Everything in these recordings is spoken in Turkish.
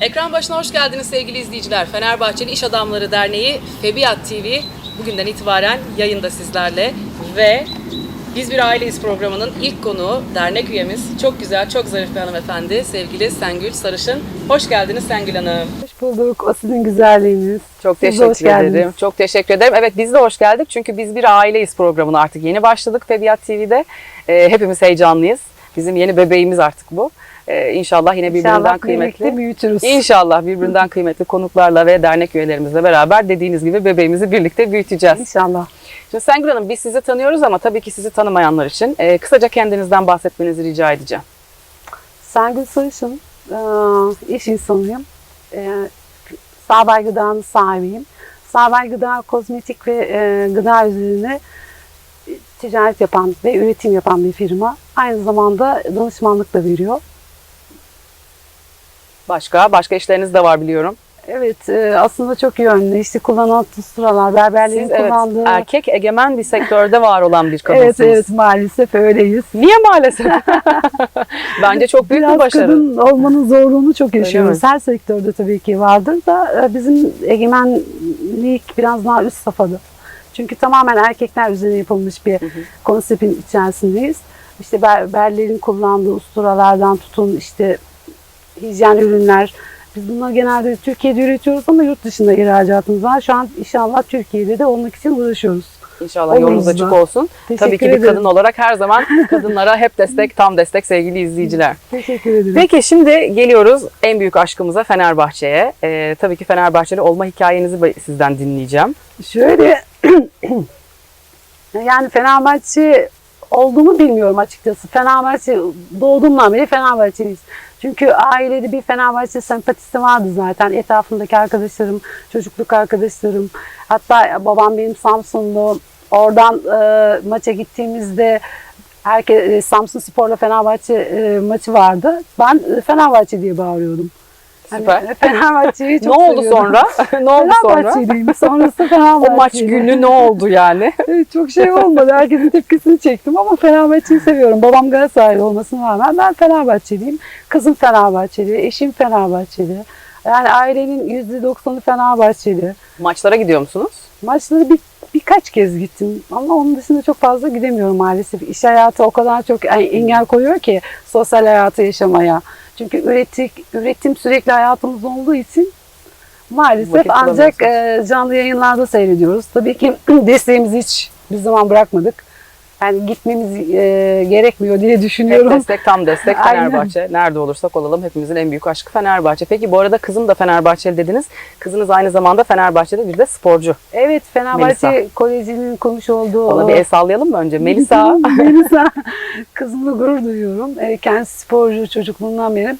Ekran başına hoş geldiniz sevgili izleyiciler. Fenerbahçeli İş Adamları Derneği Febiyat TV bugünden itibaren yayında sizlerle ve biz bir aileyiz programının ilk konuğu dernek üyemiz. Çok güzel, çok zarif bir hanımefendi. Sevgili Sengül Sarışın. Hoş geldiniz Sengül Hanım. Hoş bulduk. O sizin güzelliğiniz. Çok Siz teşekkür hoş geldiniz. ederim. Çok teşekkür ederim. Evet biz de hoş geldik. Çünkü biz bir aileyiz programına artık yeni başladık Febiyat TV'de. Ee, hepimiz heyecanlıyız. Bizim yeni bebeğimiz artık bu. Ee, inşallah yine birbirinden İnşallah kıymetli. büyütürüz. İnşallah birbirinden kıymetli konuklarla ve dernek üyelerimizle beraber dediğiniz gibi bebeğimizi birlikte büyüteceğiz. İnşallah. Şimdi Sengül Hanım biz sizi tanıyoruz ama tabii ki sizi tanımayanlar için e, kısaca kendinizden bahsetmenizi rica edeceğim. Sengül Sarışın, eee, iş insanıyım. Eee Sabay Gıda'nın sahibiyim. Sabay Gıda kozmetik ve eee, gıda üzerine e, ticaret yapan ve üretim yapan bir firma. Aynı zamanda danışmanlık da veriyor. Başka, başka işleriniz de var biliyorum. Evet, eee, aslında çok yönlü. İşte kullanan tusturalar, berberlerin Siz evet kullandığı... erkek egemen bir sektörde var olan bir evet, kadınsınız. evet maalesef öyleyiz. Niye maalesef? Bence çok büyük bir Biraz başarı. kadın olmanın zorluğunu çok yaşıyoruz. Her sektörde tabii ki vardır da e, bizim egemenlik biraz daha üst safhada. Çünkü tamamen erkekler üzerine yapılmış bir konseptin içerisindeyiz. İşte ber- berlerin kullandığı usturalardan tutun işte hijyen ürünler. Biz bunları genelde Türkiye'de üretiyoruz ama yurt dışında ihracatımız var. Şu an inşallah Türkiye'de de olmak için uğraşıyoruz. İnşallah Oluruz yolunuz da. açık olsun. Teşekkür Tabii ki bir ederim. kadın olarak her zaman kadınlara hep destek, tam destek sevgili izleyiciler. Teşekkür ederim. Peki şimdi geliyoruz en büyük aşkımıza Fenerbahçe'ye. Ee, tabii ki Fenerbahçeli olma hikayenizi sizden dinleyeceğim. Şöyle yani Fenerbahçe olduğumu bilmiyorum açıkçası. Fenerbahçe doğduğumdan beri Fenerbahçeliyiz. Çünkü ailede bir Fenerbahçe sempatisi vardı zaten. Etrafımdaki arkadaşlarım, çocukluk arkadaşlarım. Hatta babam benim Samsunlu. Oradan e, maça gittiğimizde herkes Samsun Spor'la Fenerbahçe e, maçı vardı. Ben e, Fenerbahçe diye bağırıyordum. Hani Süper. Fenerbahçe'yi ne çok oldu seviyordum. sonra? ne oldu sonra? Fenerbahçeliyim. Sonrası Fenerbahçe. O maç günü ne oldu yani? Evet, çok şey olmadı. Herkesin tepkisini çektim ama Fenerbahçe'yi seviyorum. Babam Galatasaraylı olmasına rağmen ben Fenerbahçeliyim. Kızım Fenerbahçeli, eşim Fenerbahçeli. Yani ailenin %90'ı Fenerbahçeli. Maçlara gidiyor musunuz? Maçları bir, birkaç kez gittim ama onun dışında çok fazla gidemiyorum maalesef. İş hayatı o kadar çok engel koyuyor ki sosyal hayatı yaşamaya. Çünkü üretik, üretim sürekli hayatımız olduğu için maalesef Vakit ancak e, canlı yayınlarda seyrediyoruz. Tabii ki desteğimizi hiç bir zaman bırakmadık. Yani gitmemiz e, gerekmiyor diye Hep düşünüyorum. destek, tam destek Aynen. Fenerbahçe. Nerede olursak olalım hepimizin en büyük aşkı Fenerbahçe. Peki bu arada kızım da Fenerbahçeli dediniz. Kızınız aynı zamanda Fenerbahçe'de bir de sporcu. Evet Fenerbahçe Melisa. Koleji'nin konuş olduğu Ona bir el sallayalım mı önce? Melisa. Melisa. Kızımla gurur duyuyorum. E, kendisi sporcu çocukluğundan beri.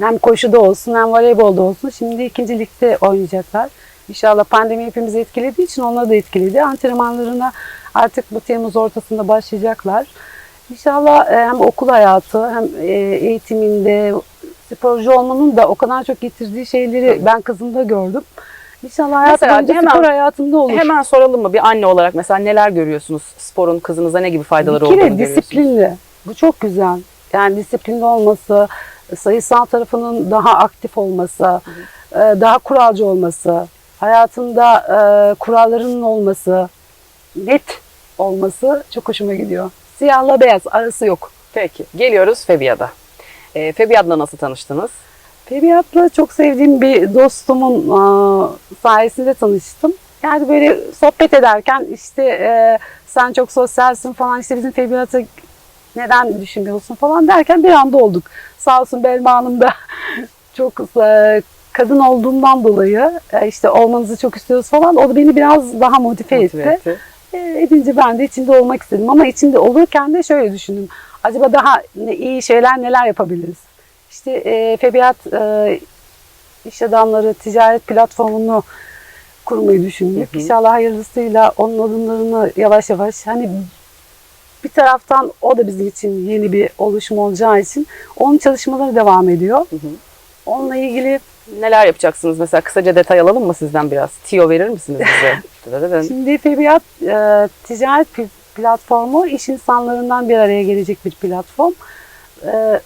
Hem koşuda olsun hem voleybolda olsun. Şimdi ikinci ligde oynayacaklar. İnşallah pandemi hepimizi etkilediği için onları da etkiledi. Antrenmanlarına artık bu Temmuz ortasında başlayacaklar. İnşallah e, hem okul hayatı hem e, eğitiminde sporcu olmanın da o kadar çok getirdiği şeyleri ben kızımda gördüm. İnşallah hayat Mesela hemen- spor hayatında olur. Hemen soralım mı bir anne olarak mesela neler görüyorsunuz? Sporun kızınıza ne gibi faydaları Bir olduğunu kere görüyorsunuz? disiplinli. Bu çok güzel. Yani disiplinli olması, sayısal tarafının daha aktif olması, e, daha kuralcı olması, hayatında kurallarının olması, net olması çok hoşuma gidiyor. Siyahla beyaz arası yok. Peki geliyoruz Febiya'da. E, Febiya'da nasıl tanıştınız? Febiyat'la çok sevdiğim bir dostumun aa, sayesinde tanıştım. Yani böyle sohbet ederken işte e, sen çok sosyalsin falan işte bizim Febiyat'ı neden düşünmüyorsun falan derken bir anda olduk. Sağ olsun Belma Hanım da çok e, kadın olduğumdan dolayı e, işte olmanızı çok istiyoruz falan. O da beni biraz daha motive, Motive etti. etti. Edince ben de içinde olmak istedim. Ama içinde olurken de şöyle düşündüm. Acaba daha iyi şeyler neler yapabiliriz? İşte e, Febiyat e, iş adamları ticaret platformunu kurmayı düşündük. Hı hı. İnşallah hayırlısıyla onun adımlarını yavaş yavaş hani bir taraftan o da bizim için yeni bir oluşum olacağı için onun çalışmaları devam ediyor. Hı hı. Onunla ilgili Neler yapacaksınız mesela kısaca detay alalım mı sizden biraz? Tiyo verir misiniz bize? Şimdi Febiyat e, ticaret pl- platformu iş insanlarından bir araya gelecek bir platform. E,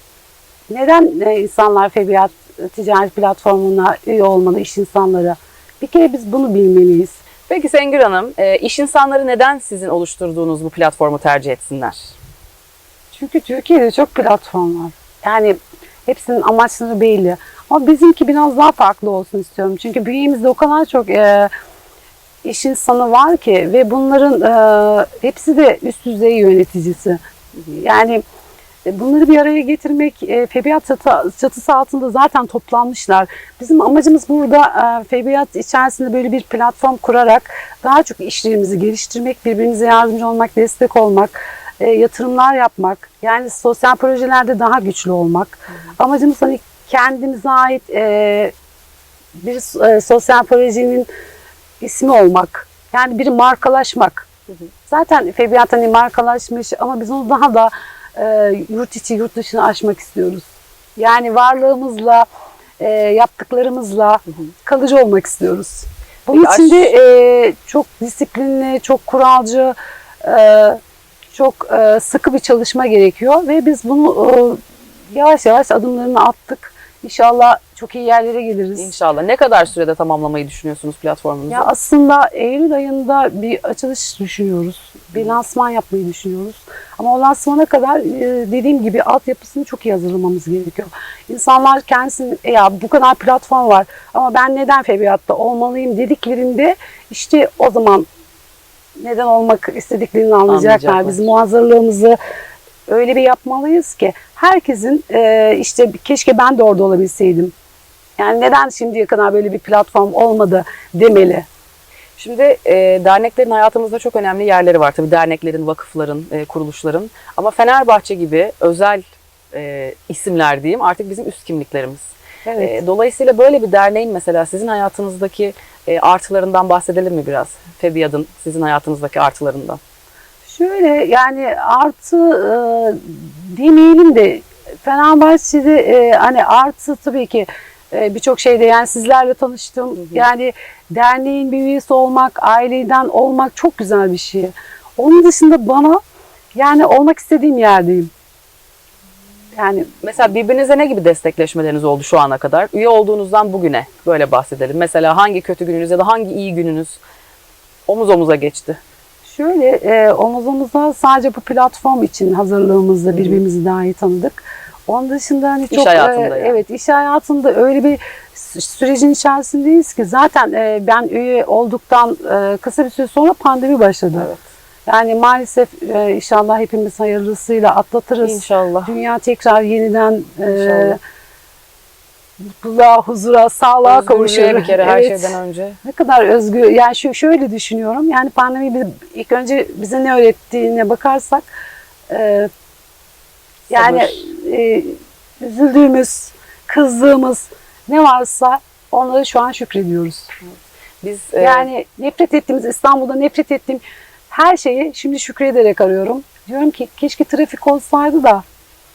neden e, insanlar Febiyat ticaret platformuna üye olmalı iş insanları. Bir kere biz bunu bilmeliyiz. Peki Sengül Hanım, e, iş insanları neden sizin oluşturduğunuz bu platformu tercih etsinler? Çünkü Türkiye'de çok platform var. Yani hepsinin amaçları belli. Ama bizimki biraz daha farklı olsun istiyorum. Çünkü bünyemizde o kadar çok e, iş insanı var ki ve bunların e, hepsi de üst düzey yöneticisi. Yani e, bunları bir araya getirmek e, Febiyat çatı, çatısı altında zaten toplanmışlar. Bizim amacımız burada e, Febiyat içerisinde böyle bir platform kurarak daha çok işlerimizi geliştirmek, birbirimize yardımcı olmak, destek olmak, e, yatırımlar yapmak, yani sosyal projelerde daha güçlü olmak. Amacımız hani kendimize ait e, bir e, sosyal projenin ismi olmak. Yani bir markalaşmak. Zaten Febiyat hani markalaşmış ama biz onu daha da e, yurt içi yurt dışına aşmak istiyoruz. Yani varlığımızla, e, yaptıklarımızla kalıcı olmak istiyoruz. Bunun Peki için de e, çok disiplinli, çok kuralcı, e, çok e, sıkı bir çalışma gerekiyor ve biz bunu e, yavaş yavaş adımlarını attık. İnşallah çok iyi yerlere geliriz. İnşallah. Ne kadar sürede tamamlamayı düşünüyorsunuz platformunuzu? Ya aslında Eylül ayında bir açılış düşünüyoruz. Bir lansman yapmayı düşünüyoruz. Ama o lansmana kadar e, dediğim gibi altyapısını çok iyi hazırlamamız gerekiyor. İnsanlar kendisini "E ya bu kadar platform var ama ben neden Febiat'ta olmalıyım dediklerinde işte o zaman neden olmak istediklerini anlayacaklar. Anlayacaklar. Bizim o hazırlığımızı öyle bir yapmalıyız ki herkesin e, işte keşke ben de orada olabilseydim. Yani neden şimdiye kadar böyle bir platform olmadı demeli. Şimdi e, derneklerin hayatımızda çok önemli yerleri var. Tabii derneklerin, vakıfların, e, kuruluşların. Ama Fenerbahçe gibi özel e, isimler diyeyim artık bizim üst kimliklerimiz. Evet. E, dolayısıyla böyle bir derneğin mesela sizin hayatınızdaki e, artılarından bahsedelim mi biraz? Febiyad'ın sizin hayatınızdaki artılarından. Şöyle yani artı e, demeyelim de Fenerbahçe'de e, hani artı tabii ki e, birçok şeyde yani sizlerle tanıştım. Yani derneğin bir üyesi olmak, aileden olmak çok güzel bir şey. Onun dışında bana yani olmak istediğim yerdeyim. Yani Mesela birbirinize ne gibi destekleşmeleriniz oldu şu ana kadar? Üye olduğunuzdan bugüne böyle bahsedelim. Mesela hangi kötü gününüz ya da hangi iyi gününüz omuz omuza geçti? Şöyle e, omuz omuza sadece bu platform için hazırlığımızda birbirimizi daha iyi tanıdık. Onun dışında hani çok hayatında e, yani. evet iş hayatında öyle bir sü- sürecin içerisindeyiz ki zaten e, ben üye olduktan e, kısa bir süre sonra pandemi başladı. Evet. Yani maalesef e, inşallah hepimiz hayırlısıyla atlatırız. İnşallah. Dünya tekrar yeniden e, İnşallah. Mutluluğa, huzura, sağlığa Özgürlüğe kavuşur. bir kere her Evet. şeyden önce. Ne kadar özgür, yani şu şöyle düşünüyorum. Yani pandemi ilk önce bize ne öğrettiğine bakarsak, e, yani e, üzüldüğümüz, kızdığımız ne varsa onları şu an şükrediyoruz. Biz e, Yani nefret ettiğimiz, İstanbul'da nefret ettiğim her şeyi şimdi şükrederek arıyorum. Diyorum ki keşke trafik olsaydı da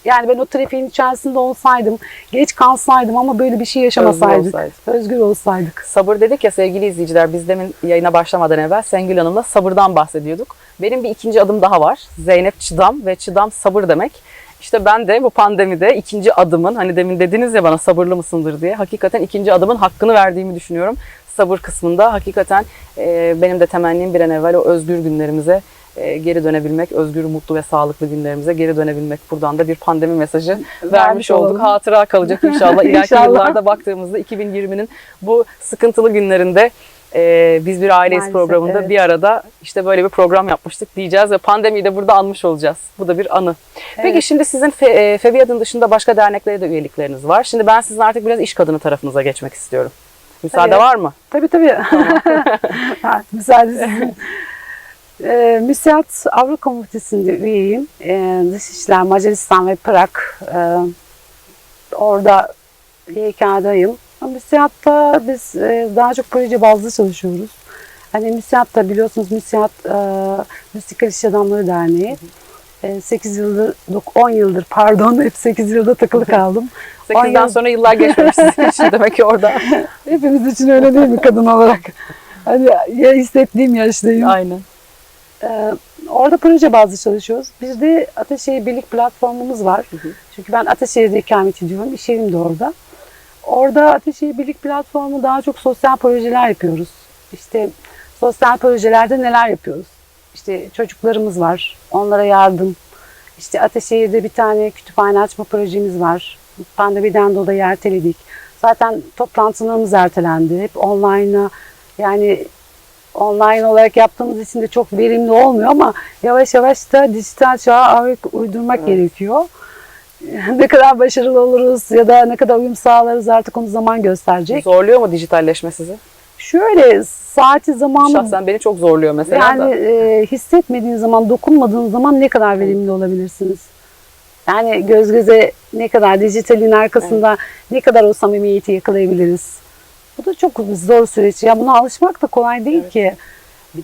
yani ben o trafiğin içerisinde olsaydım, geç kalsaydım ama böyle bir şey yaşamasaydık. olsaydık. Özgür olsaydık. Sabır dedik ya sevgili izleyiciler biz demin yayına başlamadan evvel Sengül Hanım'la sabırdan bahsediyorduk. Benim bir ikinci adım daha var. Zeynep Çıdam ve Çıdam sabır demek. İşte ben de bu pandemide ikinci adımın hani demin dediniz ya bana sabırlı mısındır diye hakikaten ikinci adımın hakkını verdiğimi düşünüyorum. Sabır kısmında hakikaten e, benim de temennim bir an evvel o özgür günlerimize geri dönebilmek, özgür, mutlu ve sağlıklı günlerimize geri dönebilmek. Buradan da bir pandemi mesajı vermiş olduk. olalım. Hatıra kalacak inşallah. İleriki İnşallah. yıllarda baktığımızda 2020'nin bu sıkıntılı günlerinde e, biz bir aileyiz Maalesef, programında evet. bir arada işte böyle bir program yapmıştık diyeceğiz ve pandemiyi de burada anmış olacağız. Bu da bir anı. Peki Evet. şimdi sizin Fe, e, Febiyat'ın dışında başka derneklere de üyelikleriniz var. Şimdi ben sizin artık biraz iş kadını tarafınıza geçmek istiyorum. Müsaade Tabii. var mı? Tabii tabii. Ha, Müsaade sizin. Ee, MÜSİAD Avrupa Komitesi'nde üyeyim. Ee, Dışişler Macaristan ve Prag. Ee, orada YK'dayım. MÜSİAD'da biz e, daha çok proje bazlı çalışıyoruz. Hani MÜSİAD'da biliyorsunuz MÜSİAD e, Müzikal İş Adamları Derneği. 8 yıldır, dok- 10 yıldır pardon hep 8 yılda takılı kaldım. 10 8'den yıl- sonra yıllar geçmemiş sizin için demek ki orada. Hepimiz için öyle değil mi kadın olarak? Hani ya hissettiğim yaştayım. Aynen. Ee, orada proje bazlı çalışıyoruz. Bir de Ataşehir Birlik platformumuz var. Çünkü ben Ataşehir'de ikamet ediyorum. İş yerim de orada. Orada Ateşehir Birlik Platformu daha çok sosyal projeler yapıyoruz. İşte sosyal projelerde neler yapıyoruz? İşte çocuklarımız var, onlara yardım. İşte Ateşehir'de bir tane kütüphane açma projemiz var. Pandemiden dolayı erteledik. Zaten toplantılarımız ertelendi. Hep online'a yani online olarak yaptığımız için de çok verimli olmuyor ama yavaş yavaş da dijital çağa ayak uydurmak gerekiyor. Ne kadar başarılı oluruz ya da ne kadar uyum sağlarız artık onu zaman gösterecek. Zorluyor mu dijitalleşme sizi? Şöyle saati zamanı Şahsen beni çok zorluyor mesela yani da. e, hissetmediğin zaman, dokunmadığın zaman ne kadar verimli olabilirsiniz? Yani göz göze ne kadar dijitalin arkasında ne kadar o samimiyeti yakalayabiliriz? Bu da çok zor süreç. Ya buna alışmak da kolay değil ki.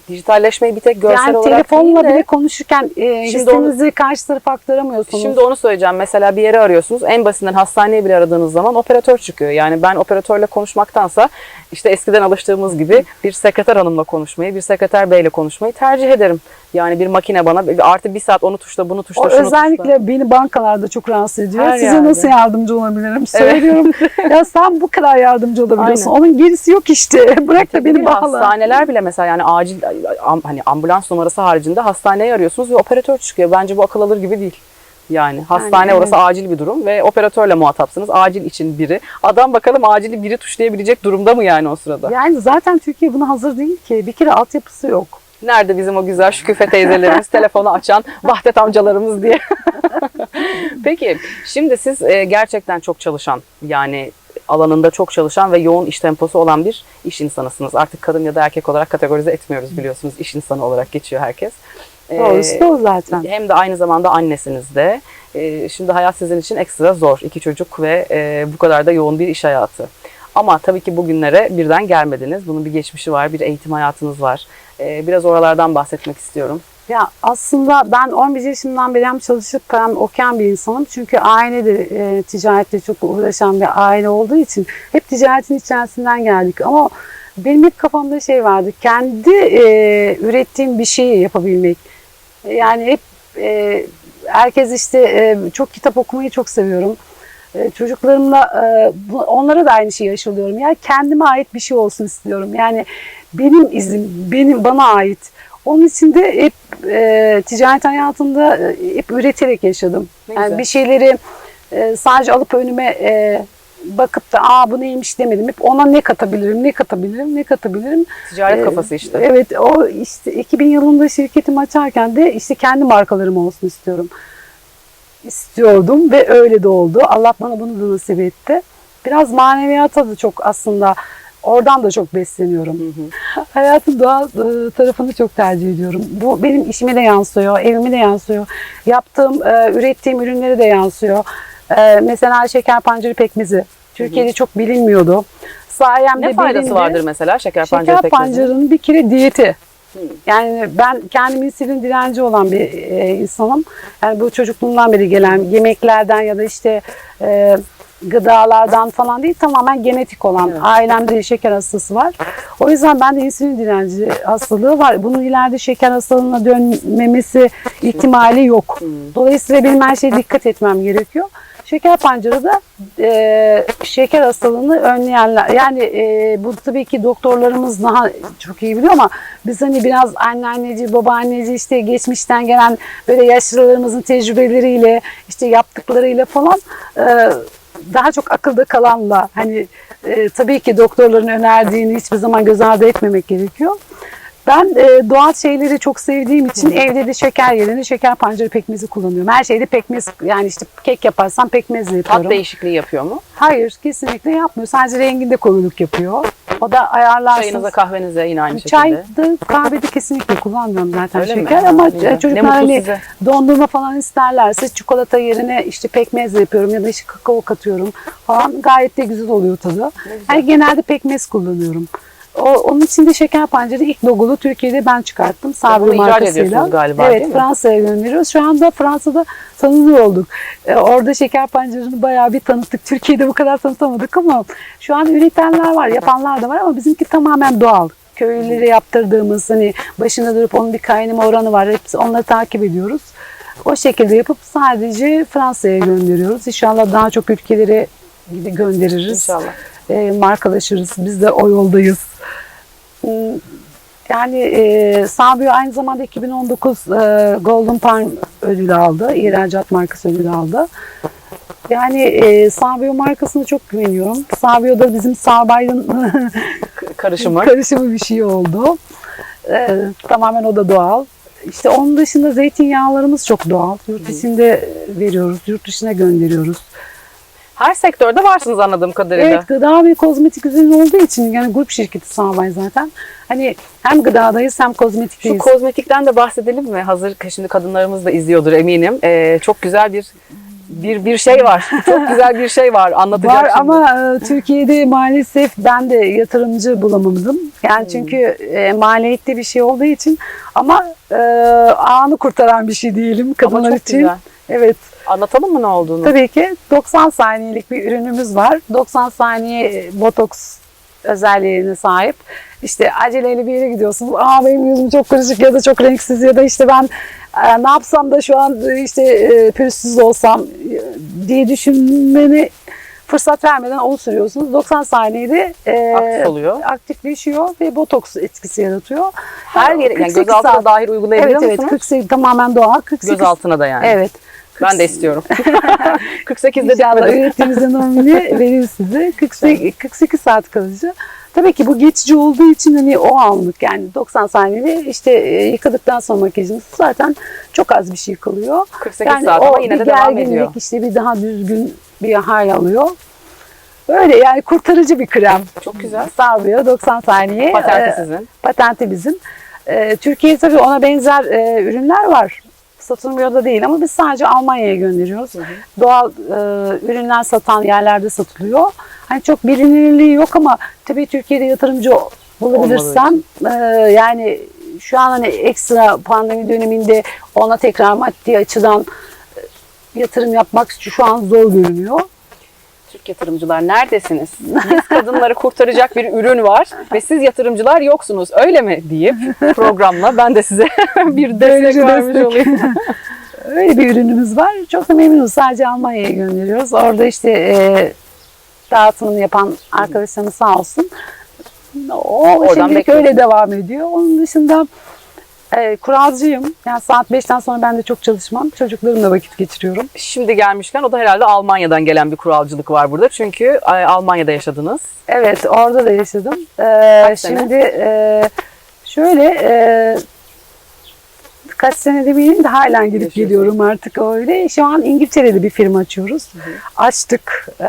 Dijitalleşmeyi bir tek görsel yani olarak telefonla değil de- bile konuşurken e, Şimdi onu- hissinizi karşı tarafa aktaramıyorsunuz. Şimdi onu söyleyeceğim. Mesela bir yere arıyorsunuz. En basitinden hastaneye bile aradığınız zaman operatör çıkıyor. Yani ben operatörle konuşmaktansa işte eskiden alıştığımız gibi bir sekreter hanımla konuşmayı, bir sekreter beyle konuşmayı tercih ederim. Yani bir makine bana artı bir saat onu tuşla bunu tuşla o şunu özellikle tuşla. beni bankalarda çok rahatsız ediyor. Her Size yerde. nasıl yardımcı olabilirim? Söylüyorum. ya sen bu kadar yardımcı olabiliyorsun. Aynen. Onun gerisi yok işte. Bırak da beni bağla. Hastaneler bile mesela yani acil am- hani ambulans numarası haricinde hastaneye arıyorsunuz ve operatör çıkıyor. Bence bu akıl alır gibi değil. Yani hastane evet. orası acil bir durum ve operatörle muhatapsınız. Acil için biri. Adam bakalım acili biri tuşlayabilecek durumda mı yani o sırada? Yani zaten Türkiye buna hazır değil ki. Bir kere altyapısı yok. Nerede bizim o güzel şüküfe teyzelerimiz, telefonu açan Vahdet amcalarımız diye. Peki şimdi siz e, gerçekten çok çalışan yani alanında çok çalışan ve yoğun iş temposu olan bir iş insanısınız. Artık kadın ya da erkek olarak kategorize etmiyoruz biliyorsunuz. İş insanı olarak geçiyor herkes. Doğrusu o zaten. hem de aynı zamanda annesiniz de. E, şimdi hayat sizin için ekstra zor. İki çocuk ve e, bu kadar da yoğun bir iş hayatı. Ama tabii ki bugünlere birden gelmediniz. Bunun bir geçmişi var, bir eğitim hayatınız var. E, biraz oralardan bahsetmek istiyorum. Ya aslında ben 11 yaşımdan beri hem çalışıp hem okuyan bir insanım. Çünkü aile de e, ticaretle çok uğraşan bir aile olduğu için hep ticaretin içerisinden geldik. Ama benim hep kafamda şey vardı. Kendi e, ürettiğim bir şeyi yapabilmek. Yani hep e, herkes işte e, çok kitap okumayı çok seviyorum. E, çocuklarımla e, onlara da aynı şeyi aşılıyorum. Yani kendime ait bir şey olsun istiyorum. Yani benim izim, benim bana ait. Onun için de hep e, ticaret hayatında e, hep üreterek yaşadım. Ne yani güzel. bir şeyleri e, sadece alıp önüme e, bakıp da aa bu neymiş demedim. Hep ona ne katabilirim, ne katabilirim, ne katabilirim. Ticaret Ee, kafası işte. Evet o işte 2000 yılında şirketimi açarken de işte kendi markalarım olsun istiyorum. İstiyordum ve öyle de oldu. Allah bana bunu da nasip etti. Biraz maneviyata da çok aslında oradan da çok besleniyorum. Hayatın doğal e, tarafını çok tercih ediyorum. Bu benim işime de yansıyor, evime de yansıyor. Yaptığım, e, ürettiğim ürünlere de yansıyor. E, mesela şeker pancarı pekmezi. Türkiye'de çok bilinmiyordu. Sayemde Ne faydası bilindi. vardır mesela şeker pancarı Şeker pekmezinin? pancarının bir kere diyeti. Yani ben kendim insülin direnci olan bir e, insanım. Yani bu çocukluğumdan beri gelen yemeklerden ya da işte e, gıdalardan falan değil tamamen genetik olan. Evet. Ailemde şeker hastası var. O yüzden bende insülin direnci hastalığı var. Bunun ileride şeker hastalığına dönmemesi ihtimali yok. Dolayısıyla benim her şeye dikkat etmem gerekiyor. Şeker pancarı da e, şeker hastalığını önleyenler. Yani e, bu tabii ki doktorlarımız daha çok iyi biliyor ama biz hani biraz anneanneci, babaanneci işte geçmişten gelen böyle yaşlılarımızın tecrübeleriyle işte yaptıklarıyla falan e, daha çok akılda kalanla hani e, tabii ki doktorların önerdiğini hiçbir zaman göz ardı etmemek gerekiyor. Ben e, doğal şeyleri çok sevdiğim için evde de şeker yerine şeker pancarı pekmezi kullanıyorum. Her şeyde pekmez yani işte kek yaparsam pekmezle yapıyorum. Tat değişikliği yapıyor mu? Hayır kesinlikle yapmıyor. Sadece renginde koruluk yapıyor. O da ayarlarsınız. Çayınıza kahvenize yine aynı şekilde. Çayda kahvede kesinlikle kullanmıyorum zaten Öyle mi? şeker Ha, ama güzel. Ne çocuklar hani size. dondurma falan isterlerse çikolata yerine işte pekmez yapıyorum ya da işte kakao katıyorum falan gayet de güzel oluyor tadı. Yani genelde pekmez kullanıyorum. O, onun için de şeker pancarı ilk logolu Türkiye'de ben çıkarttım. Sabri ihraç markasıyla. galiba, evet? Fransa'ya gönderiyoruz. Şu anda Fransa'da tanınır olduk. Ee, orada şeker pancarını bayağı bir tanıttık. Türkiye'de bu kadar tanıtamadık ama şu an üretenler var, yapanlar da var ama bizimki tamamen doğal. Köylülere yaptırdığımız hani başında durup onun bir kaynama oranı var. Hepsi onları takip ediyoruz. O şekilde yapıp sadece Fransa'ya gönderiyoruz. İnşallah daha çok ülkelere göndeririz. İnşallah. E, markalaşırız. Biz de o yoldayız. Hmm, Yani e, Sabio aynı zamanda 2019 e, Golden Palm ödülü aldı. İhracat markası ödülü aldı. Yani e, Sabio markasına çok güveniyorum. Sabio da bizim Sabay'ın Karışımı. karışımı bir şey oldu. Ee, tamamen o da doğal. İşte onun dışında zeytinyağlarımız çok doğal. Yurt içinde veriyoruz, yurt dışına gönderiyoruz. Her sektörde varsınız anladığım kadarıyla. Evet gıda ve kozmetik ürün olduğu için yani grup şirketi Sağbay zaten. Hani hem gıdadayız hem Şu kozmetikteyiz. kozmetikten de bahsedelim mi? Hazır şimdi kadınlarımız da izliyordur eminim. Ee, çok güzel bir bir bir şey var. Çok güzel bir şey var anlatacak Var şimdi. ama e, Türkiye'de maalesef ben de yatırımcı bulamadım. Yani Hmm. çünkü e, maliyetli bir şey olduğu için ama e, anı kurtaran bir şey diyelim kadınlar için. güzel. Evet. Anlatalım mı ne olduğunu? Tabii ki 90 saniyelik bir ürünümüz var. 90 saniye botoks özelliğine sahip. İşte aceleyle bir yere gidiyorsunuz. Aa benim yüzüm çok karışık ya da çok renksiz ya da işte ben e, ne yapsam da şu an işte e, pürüzsüz olsam e, diye düşünmeni fırsat vermeden onu sürüyorsunuz. 90 saniyede e, Aktif oluyor. aktifleşiyor ve botoks etkisi yaratıyor. Her yere yani 48 gözaltına saat- dahil uygulayabiliyor Evet evet musunuz? 48 tamamen doğal. 48 Gözaltına da yani. Evet. Ben de istiyorum. 48 de İnşallah bitmedi. ürettiğimizde normali verir size. 48, 48 saat kalıcı. Tabii ki bu geçici olduğu için hani o anlık yani 90 saniyede işte e, yıkadıktan sonra makyajımız zaten çok az bir şey kalıyor. 48 Yani saat ama yine de devam ediyor. işte bir daha düzgün bir hal alıyor. Böyle yani kurtarıcı bir krem. Çok güzel. Sarmıyor 90 saniye. Patenti Ee, sizin. Patenti bizim. Ee, Türkiye'de tabii ona benzer e, ürünler var. Satılmıyor da değil ama biz sadece Almanya'ya gönderiyoruz. Doğal e, ürünler satan yerlerde satılıyor. Hani çok bilinirliği yok ama tabii Türkiye'de yatırımcı bulabilirsem e, yani şu an hani ekstra pandemi döneminde ona tekrar maddi açıdan e, yatırım yapmak şu an zor görünüyor. Türk yatırımcılar neredesiniz? Biz kadınları kurtaracak bir ürün var ve siz yatırımcılar yoksunuz öyle mi deyip programla ben de size bir destek Böylece vermiş destek. olayım. Öyle bir ürünümüz var. Çok da memnunuz. Sadece Almanya'ya gönderiyoruz. Orada işte e, dağıtımını yapan arkadaşlarımız sağ olsun. O Oradan şimdilik bekliyorsun. öyle devam ediyor. Onun dışında e, kuralcıyım. Yani saat 5'ten sonra ben de çok çalışmam. Çocuklarımla vakit geçiriyorum. Şimdi gelmişken o da herhalde Almanya'dan gelen bir kuralcılık var burada. Çünkü e, Almanya'da yaşadınız. Evet orada da yaşadım. E, Kaç sene? şimdi e, şöyle e, kaç sene demeyeyim de halen gidip Yaşıyorsun. geliyorum artık öyle. Şu an İngiltere'de bir firma açıyoruz. Açtık. E,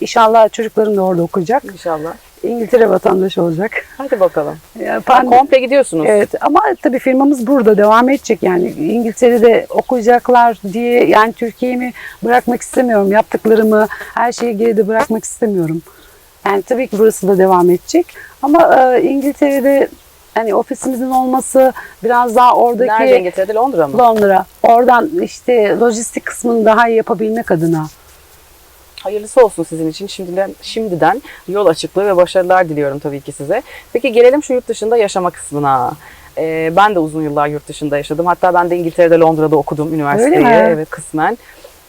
inşallah çocuklarım da orada okuyacak. İnşallah. İngiltere vatandaşı olacak. Hadi bakalım. Yani Ha, pand- komple gidiyorsunuz. Evet ama tabii firmamız burada devam edecek yani İngiltere'de okuyacaklar diye yani Türkiye'mi bırakmak istemiyorum. Yaptıklarımı her şeyi geride bırakmak istemiyorum. Yani tabii ki burası da devam edecek ama e, İngiltere'de hani ofisimizin olması biraz daha oradaki Nerede İngiltere'de? Londra mı? Londra. Oradan işte lojistik kısmını daha iyi yapabilmek adına. Hayırlısı olsun sizin için. Şimdiden, şimdiden yol açıklığı ve başarılar diliyorum tabii ki size. Peki gelelim şu yurt dışında yaşama kısmına. Ee, ben de uzun yıllar yurt dışında yaşadım. Hatta ben de İngiltere'de, Londra'da okudum üniversiteyi. Evet kısmen.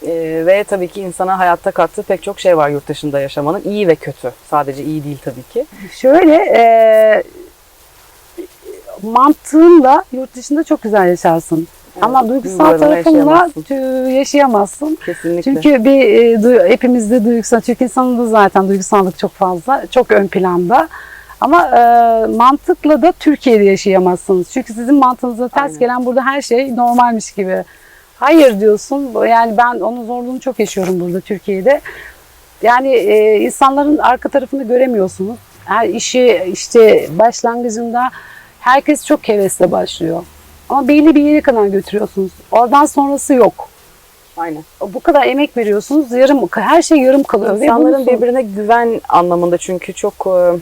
Ee, ve tabii ki insana hayatta kattığı pek çok şey var yurt dışında yaşamanın. İyi ve kötü. Sadece iyi değil tabii ki. Şöyle e, mantığınla yurt dışında çok güzel yaşarsın. Ama duygusal duygularını tarafınla yaşayamazsın. tü- yaşayamazsın. Kesinlikle. Çünkü bir e, du- hepimizde duygusal, Türk insanında zaten duygusallık çok fazla, çok ön planda. Ama e, mantıkla da Türkiye'de yaşayamazsınız. Çünkü sizin mantığınıza ters Aynen. gelen burada her şey normalmiş gibi. Hayır diyorsun. Yani ben onun zorluğunu çok yaşıyorum burada Türkiye'de. Yani e, insanların arka tarafını göremiyorsunuz. Her işi işte başlangıcında herkes çok hevesle başlıyor. Ama belli bir yere kadar götürüyorsunuz. Oradan sonrası yok. Aynen. Bu kadar emek veriyorsunuz. Yarım her şey yarım kalıyor. İnsanların birbirine güven anlamında çünkü çok e,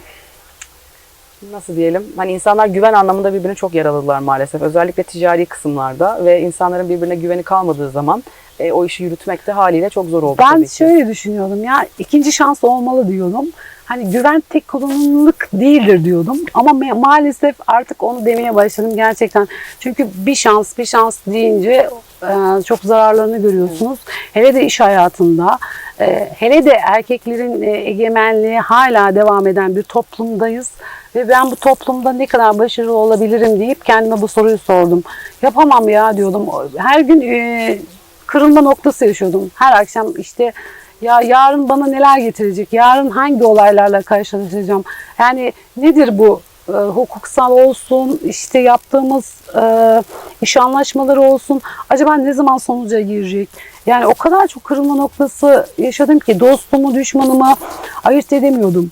nasıl diyelim hani insanlar güven anlamında birbirine çok yaralılar maalesef özellikle ticari kısımlarda ve insanların birbirine güveni kalmadığı zaman e, o işi yürütmek de haliyle çok zor oldu Ben şöyle düşünüyordum ya ikinci şans olmalı diyordum. Hani güven tek kullanımlık değildir diyordum. Ama me- maalesef artık onu demeye başladım gerçekten. Çünkü bir şans bir şans deyince e, çok zararlarını görüyorsunuz. Hele de iş hayatında. Ee, hele de erkeklerin e, egemenliği hala devam eden bir toplumdayız. Ve ben bu toplumda ne kadar başarılı olabilirim deyip kendime bu soruyu sordum. Yapamam ya diyordum. Her gün e, kırılma noktası yaşıyordum. Her akşam işte ya yarın bana neler getirecek? Yarın hangi olaylarla karşılaşacağım? Yani nedir bu? Ee, hukuksal olsun, işte yaptığımız e, iş anlaşmaları olsun. Acaba ne zaman sonuca girecek? Yani o kadar çok kırılma noktası yaşadım ki dostumu, düşmanımı ayırt edemiyordum.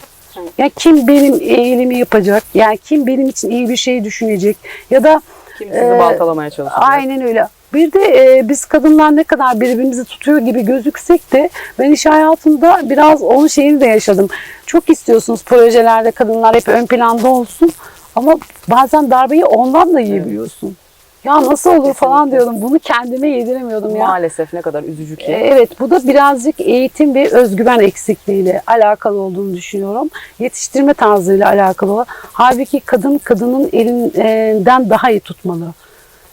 Ya kim benim iyiliğimi yapacak? Yani kim benim için iyi bir şey düşünecek? Ya da Kim sizi Ee, baltalamaya çalışıyor? Aynen öyle. Bir de e, biz kadınlar ne kadar birbirimizi tutuyor gibi gözüksek de ben iş hayatında biraz onun şeyini de yaşadım. Çok istiyorsunuz projelerde kadınlar hep ön planda olsun ama bazen darbeyi ondan da yiyebiliyorsun. Ya nasıl olur falan diyordum. Bunu kendime yediremiyordum ya. Maalesef ne kadar üzücü ki. E, Evet bu da birazcık eğitim ve özgüven eksikliğiyle alakalı olduğunu düşünüyorum. Yetiştirme tarzıyla alakalı. Halbuki kadın kadının elinden daha iyi tutmalı.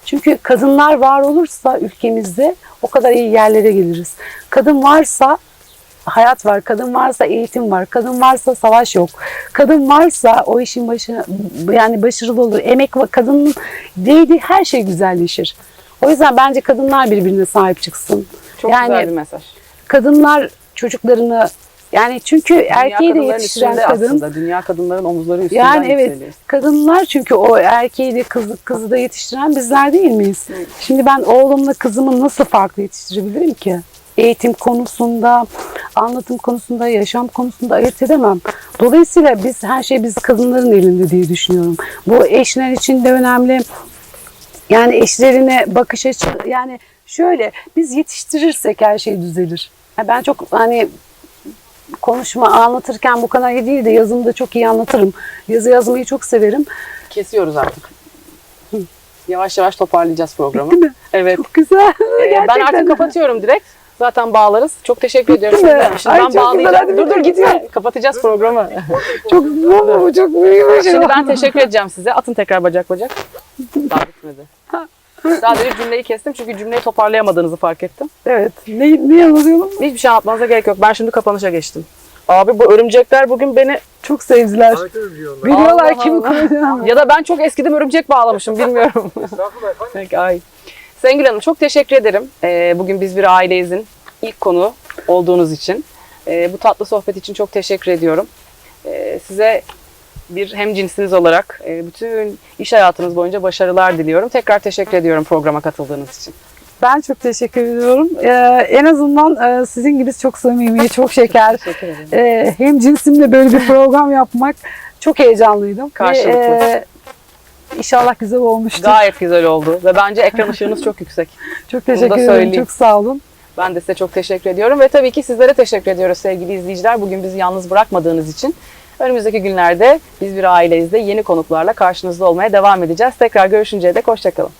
Çünkü kadınlar var olursa ülkemizde o kadar iyi yerlere geliriz. Kadın varsa hayat var, kadın varsa eğitim var, kadın varsa savaş yok. Kadın varsa o işin başı yani başarılı olur. Emek ve kadının değdiği her şey güzelleşir. O yüzden bence kadınlar birbirine sahip çıksın. Çok yani güzel bir mesaj. kadınlar çocuklarını yani çünkü erkeği de yetiştiren kadın aslında. Dünya kadınların omuzları üstünden yani evet yükseliyor. kadınlar çünkü o erkeği de kızı, kızı da yetiştiren bizler değil miyiz? Şimdi ben oğlumla kızımı nasıl farklı yetiştirebilirim ki? Eğitim konusunda, anlatım konusunda, yaşam konusunda ayırt edemem. Dolayısıyla biz her şey biz kadınların elinde diye düşünüyorum. Bu eşler için de önemli. Yani eşlerine bakış açı yani şöyle biz yetiştirirsek her şey düzelir. Ya Ben çok hani konuşma anlatırken bu kadar iyi değil de yazımda çok iyi anlatırım. Yazı yazmayı çok severim. Kesiyoruz artık. Yavaş yavaş toparlayacağız programı. Değil mi? Evet. Çok güzel. Ee, ben artık kapatıyorum direkt. Zaten bağlarız. Çok teşekkür ediyorum. Şimdi, şimdi Ay, ben bağlayacağım. Dur dur gitme. Kapatacağız programı. Çok bu çok büyük bir şey. Şimdi ben teşekkür edeceğim size. Atın tekrar bacak bacak. Daha bitmedi. Sadece cümleyi kestim çünkü cümleyi toparlayamadığınızı fark ettim. Evet. Ne, ne anlatıyorum? Hiçbir şey anlatmanıza gerek yok. Ben şimdi kapanışa geçtim. Abi bu örümcekler bugün beni Çok sevdiler. Biliyorlar Allah kimi koyacağım. ya da ben çok eskiden örümcek bağlamışım bilmiyorum. Peki, ay. Sengül Hanım çok teşekkür ederim. Ee, bugün biz bir aileyizin ilk konu olduğunuz için. Ee, bu tatlı sohbet için çok teşekkür ediyorum. Ee, size bir hem cinsiniz olarak e, bütün iş hayatınız boyunca başarılar diliyorum. Tekrar teşekkür ediyorum programa katıldığınız için. Ben çok teşekkür ediyorum. Ee, en azından e, sizin gibi çok samimi, çok şeker. Ee, hem cinsimle böyle bir program yapmak çok heyecanlıydım. Ve, Karşılıklı. e, İnşallah güzel olmuştur. Gayet güzel oldu ve bence ekran ışığınız çok yüksek. Çok teşekkür ederim. Çok sağ olun. Ben de size çok teşekkür ediyorum ve tabii ki sizlere teşekkür ediyoruz sevgili izleyiciler. Bugün bizi yalnız bırakmadığınız için. Önümüzdeki günlerde biz bir aileyiz de yeni konuklarla karşınızda olmaya devam edeceğiz. Tekrar görüşünceye dek hoşçakalın.